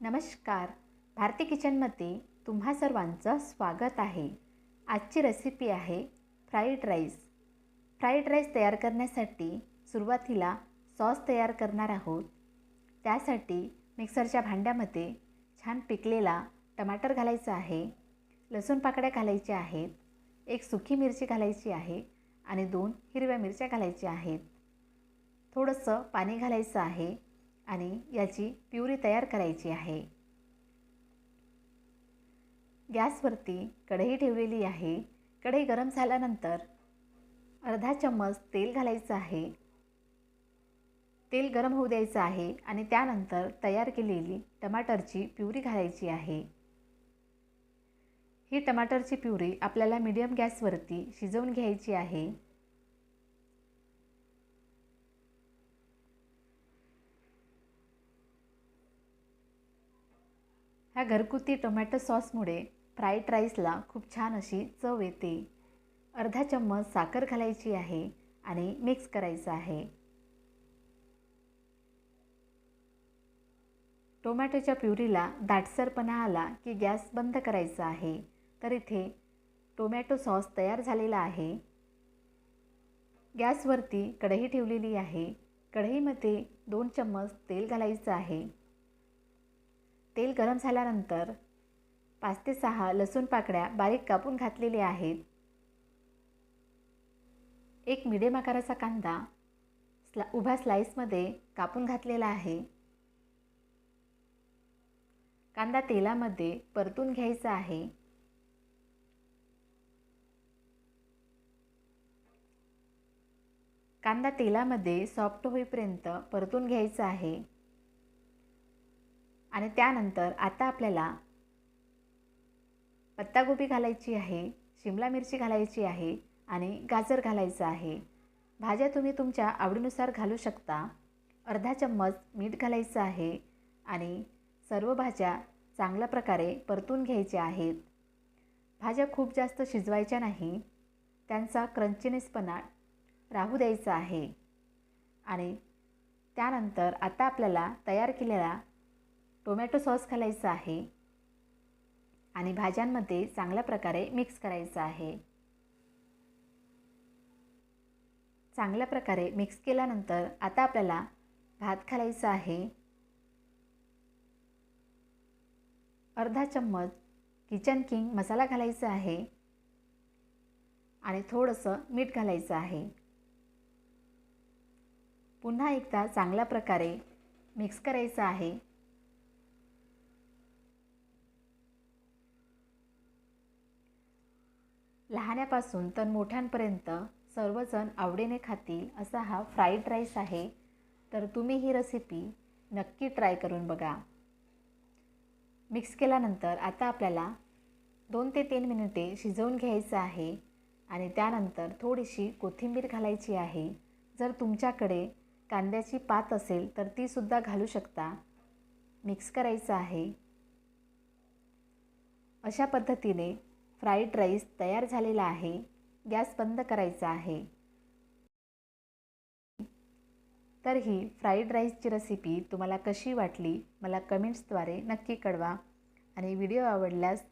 नमस्कार. भारती किचनमध्ये तुम्हा सर्वांचं स्वागत आहे. आजची रेसिपी आहे फ्राईड राईस फ्राईड राईस तयार करण्यासाठी सुरुवातीला सॉस तयार करणार आहोत. त्यासाठी मिक्सरच्या भांड्यामध्ये छान पिकलेला टमाटर घालायचा आहे लसूण पाकळ्या घालायच्या आहेत एक सुकी मिरची घालायची आहे आणि दोन हिरव्या मिरच्या घालायच्या आहेत. थोडंसं पाणी घालायचं आहे. आणि याची प्युरी तयार करायची आहे. गॅसवरती कढई ठेवलेली आहे. कढई गरम झाल्यानंतर अर्धा चम्मच तेल घालायचं आहे. तेल गरम होऊ द्यायचं आहे आणि त्यानंतर तयार केलेली टमाटरची प्युरी घालायची आहे. ही टमाटरची प्युरी आपल्याला मीडियम गॅसवरती शिजवून घ्यायची आहे. ह्या घरगुती टोमॅटो सॉसमुळे फ्राईड राईसला खूप छान अशी चव येते. अर्धा चम्मच साखर घालायची आहे आणि मिक्स करायचं आहे. टोमॅटोच्या प्युरीला दाटसरपणा आला की गॅस बंद करायचा आहे. तर इथे टोमॅटो सॉस तयार झालेला आहे. गॅसवरती कढई ठेवलेली आहे. कढईमध्ये दोन चम्मच तेल घालायचं आहे. तेल गरम झाल्यानंतर पाच ते सहा लसूण पाकळ्या बारीक कापून घातलेल्या आहेत. एक मिडियम आकाराचा कांदा स्ला उभ्या स्लाईसमध्ये कापून घातलेला आहे. कांदा तेलामध्ये परतून घ्यायचा आहे. कांदा तेलामध्ये सॉफ्ट होईपर्यंत परतून घ्यायचा आहे. आणि त्यानंतर आता आपल्याला पत्तागोबी घालायची आहे शिमला मिरची घालायची आहे आणि गाजर घालायचं आहे. भाज्या तुम्ही तुमच्या आवडीनुसार घालू शकता. अर्धा चम्मच मीठ घालायचं आहे आणि सर्व भाज्या चांगल्या प्रकारे परतून घ्यायच्या आहेत. भाज्या खूप जास्त शिजवायच्या नाही. त्यांचा क्रंचीनेसपणा राहू द्यायचा आहे. आणि त्यानंतर आता आपल्याला तयार केलेला टोमॅटो सॉस घालायचा आहे आणि भाज्यांमध्ये चांगल्या प्रकारे मिक्स करायचं आहे. चांगल्या प्रकारे मिक्स केल्यानंतर आता आपल्याला भात घालायचा आहे. अर्धा चम्मच किचन किंग मसाला घालायचा आहे आणि थोडंसं मीठ घालायचं आहे. पुन्हा एकदा चांगल्या प्रकारे मिक्स करायचं आहे. लहान्यापासून तर मोठ्यांपर्यंत सर्वजण आवडीने खातील असा हा फ्राईड राईस आहे. तर तुम्ही ही रेसिपी नक्की ट्राय करून बघा. मिक्स केल्यानंतर आता आपल्याला दोन ते तीन मिनिटे शिजवून घ्यायचं आहे आणि त्यानंतर थोडीशी कोथिंबीर घालायची आहे. जर तुमच्याकडे कांद्याची पात असेल तर तीसुद्धा घालू शकता. मिक्स करायचं आहे. अशा पद्धतीने फ्राईड राईस तयार झालेला आहे. गॅस बंद करायचा आहे. तर ही फ्राईड राईसची रेसिपी तुम्हाला कशी वाटली? मला कमेंट्सद्वारे नक्की कळवा. आणि व्हिडिओ आवडल्यास